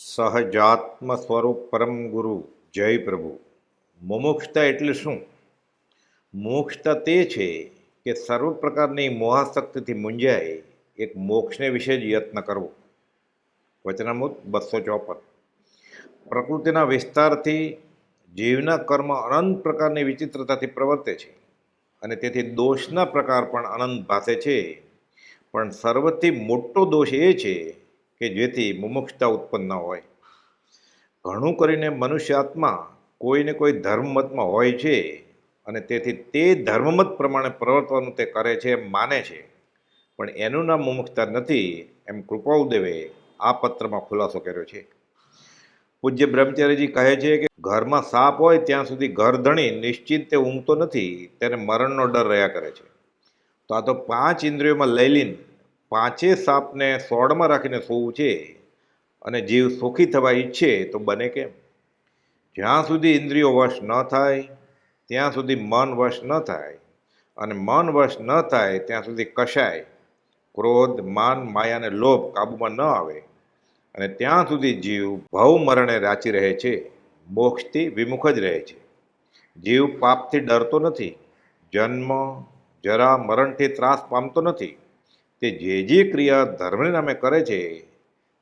સહજાત્મ સ્વરૂપ પરમ ગુરુ, જય પ્રભુ. મુમુક્ષતા એટલે શું? મોક્ષતા તે છે કે સર્વ પ્રકારની મોહાશક્તિથી મૂંઝાય એક મોક્ષને વિશે જ યત્ન કરવો. વચનામૃત બસો ચોપન. પ્રકૃતિના વિસ્તારથી જીવના કર્મ અનંત પ્રકારની વિચિત્રતાથી પ્રવર્તે છે અને તેથી દોષના પ્રકાર પણ અનંત ભાસે છે. પણ સર્વથી મોટો દોષ એ છે કે જેથી મુમુક્ષતા ઉત્પન્ન હોય. ઘણું કરીને મનુષ્ય આત્મા કોઈને કોઈ ધર્મમતમાં હોય છે અને તેથી તે ધર્મમત પ્રમાણે પ્રવર્તવાનું તે કરે છે એમ માને છે. પણ એનું નામ મુમુક્ષતા નથી એમ કૃપાઉદેવે આ પત્રમાં ખુલાસો કર્યો છે. પૂજ્ય બ્રહ્મચારીજી કહે છે કે ઘરમાં સાપ હોય ત્યાં સુધી ઘર ધણી નિશ્ચિંતે ઊંઘતો નથી, તેને મરણનો ડર રહ્યા કરે છે. તો આ તો પાંચ ઇન્દ્રિયોમાં લઈ લઈને પાંચે સાપને સોળમાં રાખીને સૂવું છે અને જીવ સુખી થવા ઈચ્છે તો બને કેમ? જ્યાં સુધી ઇન્દ્રિયો વશ ન થાય, ત્યાં સુધી મન વશ ન થાય અને મન વશ ન થાય, ત્યાં સુધી કશાય ક્રોધ, માન, માયા અને લોભ કાબૂમાં ન આવે અને ત્યાં સુધી જીવ ભવ મરણે રાચી રહે છે, મોક્ષથી વિમુખ જ રહે છે. જીવ પાપથી ડરતો નથી, જન્મ, જરા, મરણથી ત્રાસ પામતો નથી. તે જે જે ક્રિયા ધર્મને નામે કરે છે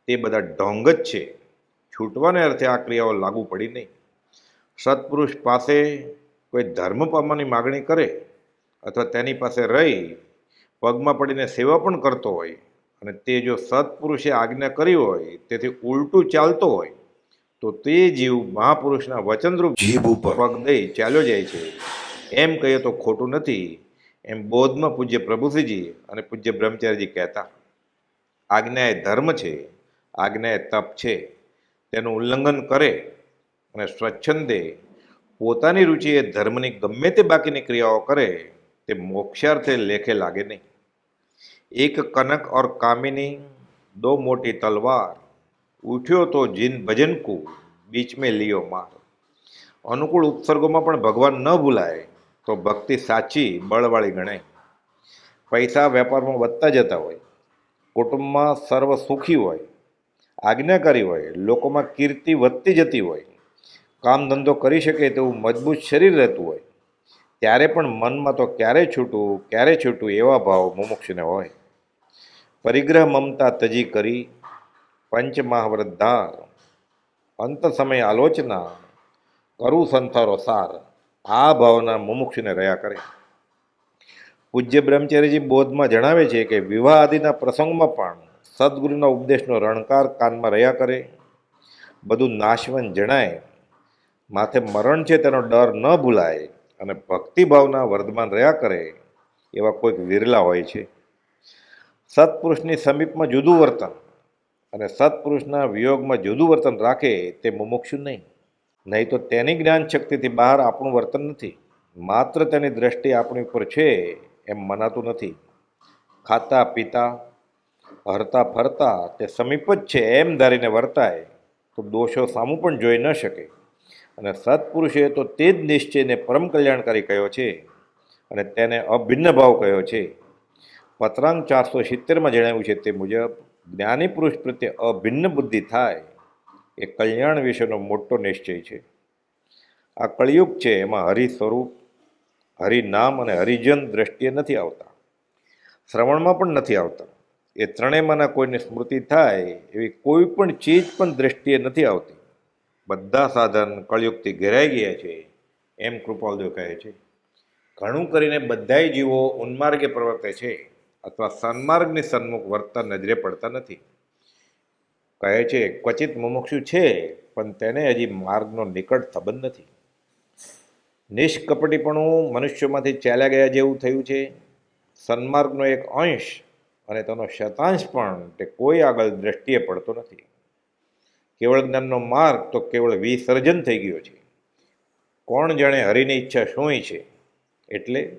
તે બધા ઢોંગ જ છે. છૂટવાને અર્થે આ ક્રિયાઓ લાગુ પડી નહીં. સત્પુરુષ પાસે કોઈ ધર્મ પામવાની માગણી કરે અથવા તેની પાસે રહી પગમાં પડીને સેવા પણ કરતો હોય અને તે જો સત્પુરુષે આજ્ઞા કરી હોય તેથી ઉલટું ચાલતો હોય તો તે જીવ મહાપુરુષના વચનરૂપ જીભ ઉપર. પગ દઈ ચાલ્યો જાય છે. એમ કહીએ તો ખોટું નથી. એમ બોધમાં પૂજ્ય પ્રભુસિંહજી અને પૂજ્ય બ્રહ્મચારીજી કહેતા આજ્ઞા એ ધર્મ છે આજ્ઞા એ તપ છે. તેનું ઉલ્લંઘન કરે અને સ્વચ્છંદે પોતાની રુચિએ ધર્મની ગમે તે બાકીની ક્રિયાઓ કરે, તે મોક્ષાર્થે લેખે લાગે નહીં. એક કનક ઓર કામિની, દો મોટી તલવાર. ઉઠ્યો તો જીન ભજન કુ બીચ મેં લિયો માર. અનુકૂળ ઉત્સર્ગોમાં પણ ભગવાન ન ભૂલાય. તો ભક્તિ સાચી, બળવાળી ગણાય. પૈસા વેપારમાં વધતા જતા હોય, કુટુંબમાં સર્વ સુખી હોય આજ્ઞાકારી હોય, લોકોમાં કીર્તિ વધતી જતી હોય, કામ ધંધો કરી શકે તેવું મજબૂત શરીર રહેતું હોય, ત્યારે પણ મનમાં તો ક્યારે છૂટું ક્યારે છૂટું એવા ભાવ મુમુક્ષને હોય. પરિગ્રહ મમતા તજી કરી પંચમહાવ્રતધાર અંત સમય આલોચના, કરું સંથારો સાર. આ ભાવના મુમુક્ષને રહ્યા કરે. પૂજ્ય બ્રહ્મચારીજી બોધમાં જણાવે છે કે વિવાહ આદિના પ્રસંગમાં પણ સદગુરુના ઉપદેશનો રણકાર કાનમાં રહ્યા કરે. બધું નાશવન જણાય. માથે મરણ છે તેનો ડર ન ભૂલાય અને ભક્તિભાવના વર્ધમાન રહ્યા કરે એવા કોઈક વિરલા હોય છે. સત્પુરુષની સમીપમાં જુદું વર્તન અને સત્પુરુષના વિયોગમાં જુદું વર્તન રાખે તે મુમુક્ષુ નહીં. નહીં તો તેની જ્ઞાન શક્તિથી બહાર આપણું વર્તન નથી. માત્ર તેની દ્રષ્ટિ આપણી ઉપર છે એમ મનાતું નથી. ખાતા, પીતા, હરતા, ફરતા તે સમીપ જ છે એમ ધારીને વર્તાય તો દોષો સામું પણ જોઈ ન શકે. અને સત્પુરુષે તો તે જ નિશ્ચયને પરમ કલ્યાણકારી કહ્યો છે અને તેને અભિન્ન ભાવ કહ્યો છે. પત્રાંગ ચારસો સિત્તેરમાં જણાવ્યું છે તે મુજબ જ્ઞાની પુરુષ પ્રત્યે અભિન્ન બુદ્ધિ થાય એ કલ્યાણ વિશેનો મોટો નિશ્ચય છે. આ કળિયુગ છે, એમાં હરિ સ્વરૂપ હરિનામ અને હરિજન દ્રષ્ટિએ નથી આવતા. શ્રવણમાં પણ નથી આવતા. એ ત્રણેયમાંના કોઈની સ્મૃતિ થાય, એવી કોઈ પણ ચીજ પણ દ્રષ્ટિએ નથી આવતી. બધા સાધન કળિયુગથી ઘેરાઈ ગયા છે, એમ કૃપાલદેવ કહે છે. ઘણું કરીને બધાય જીવો ઉન્માર્ગે પ્રવર્તે છે, અથવા સન્માર્ગની સન્મુખ વર્તન નજરે પડતા નથી. કહે છે, ક્વચિત મુમુક્ષુ છે, પણ તેને હજી માર્ગનો નિકટ સંબંધ નથી. નિષ્કપટીપણું મનુષ્યમાંથી ચાલ્યા ગયા જેવું થયું છે. સન્માર્ગનો એક અંશ અને તેનો શતાંશ પણ તે કોઈ આગળ દ્રષ્ટિએ પડતો નથી. કેવળ જ્ઞાનનો માર્ગ તો કેવળ વિસર્જન થઈ ગયો છે. કોણ જાણે હરિની ઈચ્છા શું છે? એટલે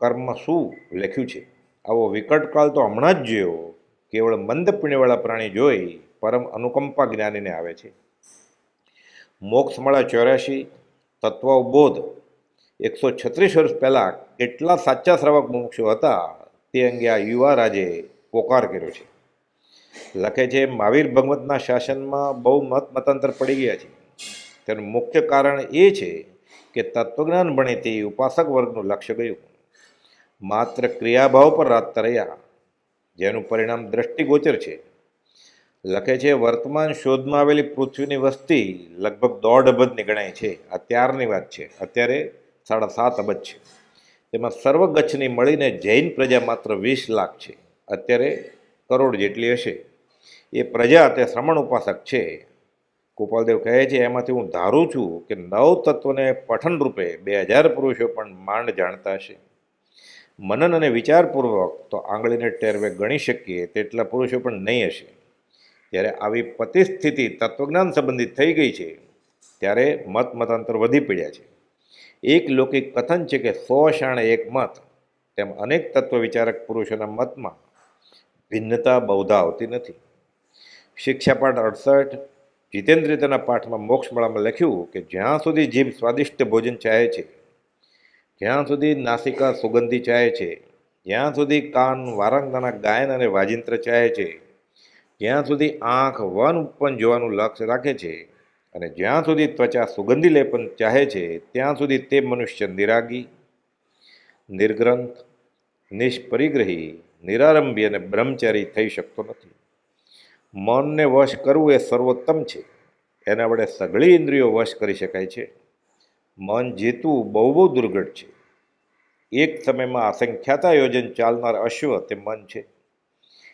કર્મ શું લખ્યું છે? આવો વિકટ કાળ તો હમણાં જ જોયો. કેવળ મંદ પીણીવાળા પ્રાણી જોઈ પરમ અનુકંપા જ્ઞાનીને આવે છે. મોક્ષમાળા ચોર્યાસી તત્વબોધ. એકસો છત્રીસ વર્ષ પહેલાં કેટલા સાચા શ્રાવક મોક્ષો હતા તે અંગે આ યુવા રાજે પોકાર કર્યો છે. લખે છે, મહાવીર ભગવતના શાસનમાં બહુ મત મતાંતર પડી ગયા છે. તેનું મુખ્ય કારણ એ છે કે તત્વજ્ઞાન ભણે તે ઉપાસક વર્ગનું લક્ષ્ય ગયું. માત્ર ક્રિયાભાવ પર રાખતા રહ્યા જેનું પરિણામ દ્રષ્ટિગોચર છે. લખે છે, વર્તમાન શોધમાં આવેલી પૃથ્વીની વસ્તી લગભગ દોઢ અબજની ગણાય છે. અત્યારની વાત છે. અત્યારે સાડા સાત અબજ છે. તેમાં સર્વગચ્છની મળીને જૈન પ્રજા માત્ર વીસ લાખ છે. અત્યારે કરોડ જેટલી હશે. એ પ્રજા તે શ્રમણ ઉપાસક છે. ગોપાલદેવ કહે છે, એમાંથી હું ધારું છું કે નવ તત્વને પઠન રૂપે બે હજાર પુરુષો પણ માંડ જાણતા હશે. મનન અને વિચારપૂર્વક તો આંગળીને ટેરવે ગણી શકીએ, તેટલા પુરુષો પણ નહીં હશે. ત્યારે આવી પતિસ્થિતિ તત્વજ્ઞાન સંબંધિત થઈ ગઈ છે, ત્યારે મત મતાંતર વધી પડ્યા છે. એક લૌકિક કથન છે કે સો શાણે એક મત, તેમ અનેક તત્વ વિચારક પુરુષોના મતમાં ભિન્નતા બહુધા આવતી નથી. શિક્ષાપાઠ અડસઠ, જીતેન્દ્રિયતાના પાઠમાં મોક્ષમાળામાં લખ્યું કે જ્યાં સુધી જીભ સ્વાદિષ્ટ ભોજન ચાહે છે, જ્યાં સુધી નાસિકા સુગંધી ચાહે છે, જ્યાં સુધી કાન વારંગના ગાયન અને વાજિંત્ર ચાહે છે જ્યાં સુધી આંખ વન ઉત્પન્ન જોવાનું લક્ષ્ય રાખે છે અને જ્યાં સુધી ત્વચા સુગંધી લેપન ચાહે છે, ત્યાં સુધી તે મનુષ્ય નિરાગી, નિર્ગ્રંથ, નિષ્પરિગ્રહી, નિરારંભી અને બ્રહ્મચારી થઈ શકતો નથી. મનને વશ કરવું એ સર્વોત્તમ છે. એના વડે સઘળી ઇન્દ્રિયો વશ કરી શકાય છે. મન જીતવું બહુ બહુ દુર્ઘટ છે. એક સમયમાં અસંખ્યાતા યોજન ચાલનાર અશ્વ તે મન છે.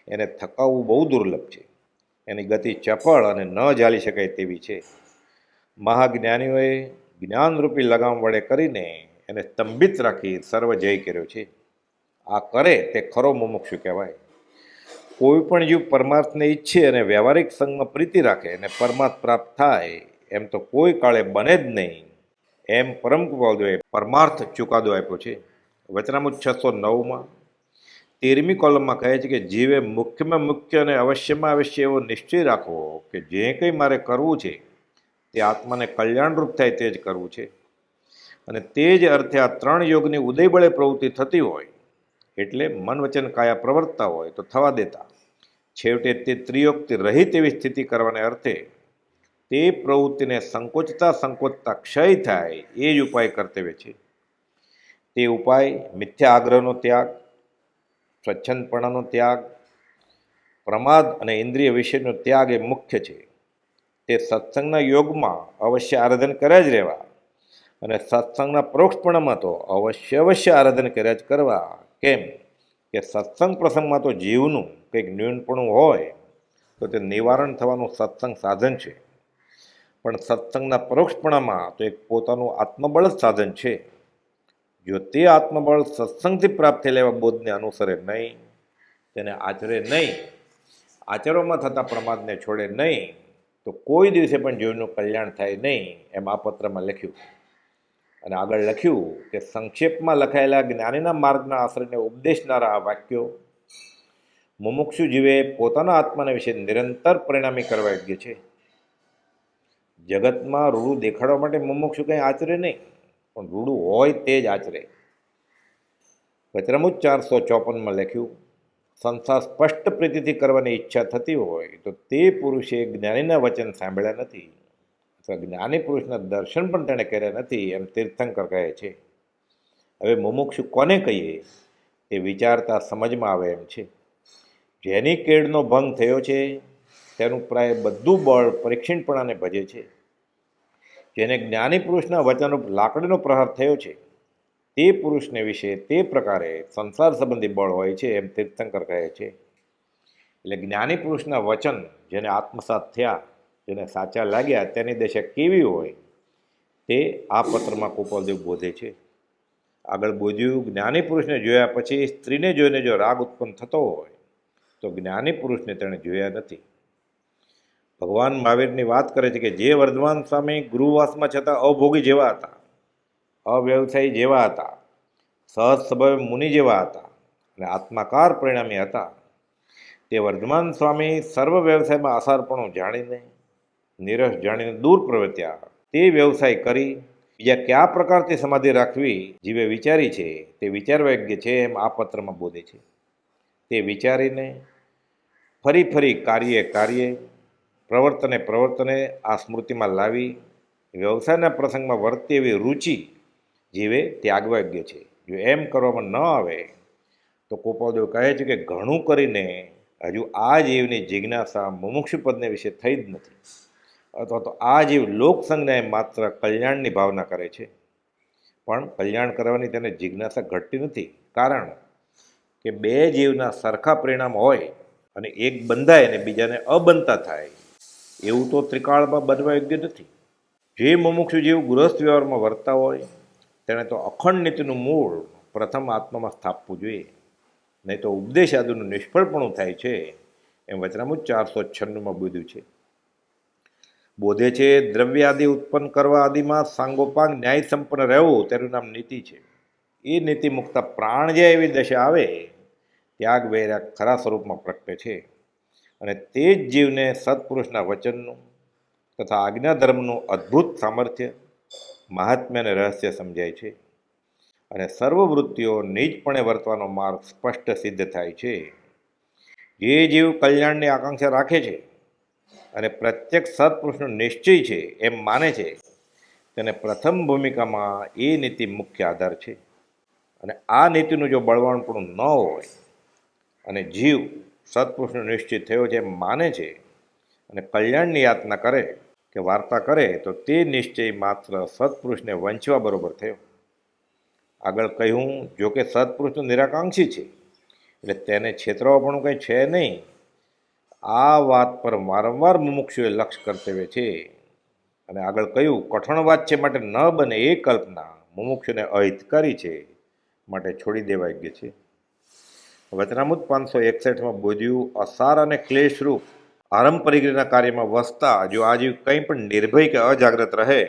એને થકાવવું બહુ દુર્લભ છે. એની ગતિ ચપળ અને ન ઝાલી શકાય તેવી છે. મહાજ્ઞાનીઓએ જ્ઞાનરૂપી લગામ વડે કરીને એને સ્તંભિત રાખી સર્વ જય કર્યો છે. આ કરે તે ખરો મુમુક્ષુ કહેવાય. કોઈ પણ જીવ પરમાર્થને ઈચ્છે અને વ્યવહારિક સંઘમાં પ્રીતિ રાખે અને પરમાર્થ પ્રાપ્ત થાય, એમ તો કોઈ કાળે બને જ નહીં. એમ પરમ કૃપાળુએ પરમાર્થ ચુકાદો આપ્યો છે. વચનામુદ છસો નવમાં તેરમી કોલમમાં કહે છે કે જીવે મુખ્યમાં મુખ્ય અને અવશ્યમાં અવશ્ય એવો નિશ્ચય રાખવો કે જે કંઈ મારે કરવું છે, તે આત્માને કલ્યાણરૂપ થાય તે જ કરવું છે. અને તે જ અર્થે આ ત્રણ યોગની ઉદયબળે પ્રવૃત્તિ થતી હોય, એટલે મન વચન કાયા પ્રવર્તતા હોય તો થવા દેતા. છેવટે તે ત્રિયોગથી રહિત એવી સ્થિતિ કરવાને અર્થે તે પ્રવૃત્તિને સંકોચતા સંકોચતા ક્ષય થાય એ જ ઉપાય કર્તવ્ય છે. તે ઉપાય મિથ્યા આગ્રહનો ત્યાગ સ્વચ્છંદપણાનો ત્યાગ, પ્રમાદ અને ઇન્દ્રિય વિષયનો ત્યાગ એ મુખ્ય છે. તે સત્સંગના યોગમાં અવશ્ય આરાધન કર્યા જ રહેવા અને સત્સંગના પરોક્ષપણામાં તો અવશ્ય અવશ્ય આરાધન કર્યા જ કરવા. કેમ કે સત્સંગ પ્રસંગમાં તો જીવનું કંઈક ન્યૂનપણું હોય તો તે નિવારણ થવાનું સત્સંગ સાધન છે. પણ સત્સંગના પરોક્ષપણામાં તો એક પોતાનું આત્મબળ જ સાધન છે. જો તે આત્મબળ સત્સંગથી પ્રાપ્ત થયેલા એવા બોધને અનુસરે નહીં, તેને આચરે નહીં આચરવામાં થતા પ્રમાદને છોડે નહીં, તો કોઈ દિવસે પણ જીવનું કલ્યાણ થાય નહીં, એમ આ પત્રમાં લખ્યું. અને આગળ લખ્યું કે સંક્ષેપમાં લખાયેલા જ્ઞાનીના માર્ગના આશ્રયને ઉપદેશનારા આ વાક્યો મુમુક્ષુ જીવે પોતાના આત્માના વિશે નિરંતર પરિણામી કરવા યોગ્ય છે. જગતમાં રૂડું દેખાડવા માટે મુમુક્ષુ કંઈ આચરે નહીં. પણ રૂડું હોય તે જ આચરે. વચરામુજ ચારસો ચોપનમાં લખ્યું, સંસાર સ્પષ્ટ પ્રીતિથી કરવાની ઈચ્છા થતી હોય તો તે પુરુષે જ્ઞાનીના વચન સાંભળ્યા નથી અથવા જ્ઞાની પુરુષના દર્શન પણ તેણે કર્યા નથી એમ તીર્થંકર કહે છે. હવે મુમુક્ષુ કોને કહીએ? તે વિચારતા સમજમાં આવે એમ છે. જેની કેળનો ભંગ થયો છે તેનું પ્રાય બધું બળ પરીક્ષિણપણાને ભજે છે. જેને જ્ઞાની પુરુષના વચનરૂપ લાકડીનો પ્રહાર થયો છે. તે પુરુષને વિશે તે પ્રકારે સંસાર સંબંધી બળ હોય છે એમ તીર્થંકર કહે છે. એટલે જ્ઞાની પુરુષના વચન જેને આત્મસાત થયા, જેને સાચા લાગ્યા, તેની દશા કેવી હોય તે આ પત્રમાં કુપલદેવ બોધે છે. આગળ બોધ્યું, જ્ઞાની પુરુષને જોયા પછી સ્ત્રીને જોઈને જો રાગ ઉત્પન્ન થતો હોય, તો જ્ઞાની પુરુષને તેણે જોયા નથી. ભગવાન મહાવીરની વાત કરે છે કે જે વર્ધમાન સ્વામી ગૃહવાસમાં છતાં અભોગી જેવા હતા, અવ્યવસાયી જેવા હતા, સહજ સ્વભાવે મુનિ જેવા હતા અને આત્માકાર પરિણામી હતા. તે વર્ધમાન સ્વામી સર્વ વ્યવસાયમાં અસારપણું જાણીને, નિરસ જાણીને દૂર પ્રવર્ત્યા. તે વ્યવસાય કરી, બીજા કયા પ્રકારથી સમાધિ રાખવી જીવે વિચારી છે, તે વિચારવા યોગ્ય છે એમ આ પત્રમાં બોધે છે. તે વિચારીને ફરી ફરી કાર્ય કાર્યે પ્રવર્તને પ્રવર્તને આ સ્મૃતિમાં લાવી, વ્યવસાયના પ્રસંગમાં વર્તે એવી રુચિ જીવે ત્યાગવાગ્ય છે. જો એમ કરવામાં ન આવે, તો કોપાદેવ કહે છે કે ઘણું કરીને હજુ આ જીવની જિજ્ઞાસા મુમુક્ષુપદને વિશે થઈ જ નથી. અથવા તો આ જીવ લોકસંજ્ઞાએ માત્ર કલ્યાણની ભાવના કરે છે. પણ કલ્યાણ કરવાની તેને જિજ્ઞાસા ઘટતી નથી. કારણ કે બે જીવના સરખા પરિણામ હોય અને એક બંધાય અને બીજાને અબનતા થાય એવું તો ત્રિકાળમાં બનવા યોગ્ય નથી. જે મુમુક્ષુ જીવ ગૃહસ્થ વ્યવહારમાં વર્તા હોય, તેણે તો અખંડ નીતિનું મૂળ પ્રથમ આત્મામાં સ્થાપવું જોઈએ. નહીં તો ઉપદેશ આદુનું નિષ્ફળપણું થાય છે, એમ વચનામું ચારસો છન્નુંમાં બોધ્યું છે. બોધે છે દ્રવ્ય આદિ ઉત્પન્ન કરવા આદિમાં સાંગોપાંગ ન્યાય સંપન્ન રહેવું તેનું નામ નીતિ છે. એ નીતિ મુક્તા પ્રાણ જે એવી દશા આવે, ત્યાગ વૈરાગ ખરા સ્વરૂપમાં પ્રગટે છે. અને તે જ જીવને સત્પુરુષના વચનનું તથા આજ્ઞા ધર્મનું અદ્ભુત સામર્થ્ય મહાત્મ્ય અને રહસ્ય સમજાય છે અને સર્વવૃત્તિઓ નિજપણે વર્તવાનો માર્ગ સ્પષ્ટ સિદ્ધ થાય છે. જે જીવ કલ્યાણની આકાંક્ષા રાખે છે અને પ્રત્યેક સત્પુરુષનો નિશ્ચય છે એમ માને છે, તેને પ્રથમ ભૂમિકામાં એ નીતિ મુખ્ય આધાર છે. અને આ નીતિનું જો બળવાનપણું ન હોય અને જીવ સત્પુરુષનો નિશ્ચિત થયો જે માને છે અને કલ્યાણની યાતના કરે કે વાર્તા કરે, તો તે નિશ્ચય માત્ર સત્પુરુષને વંચવા બરોબર થયો. આગળ કહ્યું, જો કે સત્પુરુષ નિરાકાંક્ષી છે, એટલે તેને છેતરાવવાનું કંઈ છે નહીં. આ વાત પર વારંવાર મુમુક્ષુએ લક્ષ કર્તવ્ય છે. અને આગળ કહ્યું, કઠણ વાત છે માટે ન બને એ કલ્પના મુમુક્ષુને અહિતકારી છે, માટે છોડી દેવા યોગ્ય છે. વચનામૃત પાંચસો એકસઠમાં બોધ્યું, અસાર અને ક્લેશરૂપ આરંભ પરિગ્રહના કાર્યમાં વસતા, જો આજીવ કંઈ પણ નિર્ભય કે અજાગ્રત રહે,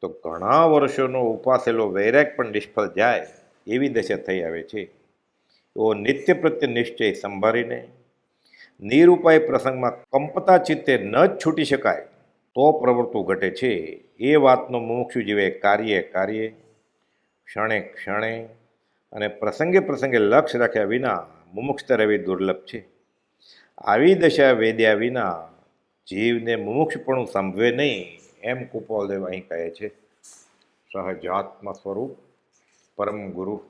તો ઘણા વર્ષોનો ઉપાસેલો વૈરાગ પણ નિષ્ફળ જાય એવી દશા થઈ આવે છે. તો નિત્ય પ્રત્યે નિશ્ચય સંભાળીને, નિરૂપાય પ્રસંગમાં કંપતા ચિત્તે ન જ છૂટી શકાય, તો પ્રવૃત્તિ ઘટે છે. એ વાતનો મુમુક્ષુ જીવે કાર્ય કાર્ય, ક્ષણે ક્ષણે અને પ્રસંગે પ્રસંગે લક્ષ્ય રાખ્યા વિના મુમુક્ષતા રહેવી દુર્લભ છે. આવી દશા વેદ્યા વિના જીવને મુમુક્ષપણું સંભવે નહીં એમ કુપોલદેવ અહીં કહે છે. સહજાત્મ સ્વરૂપ પરમ ગુરુ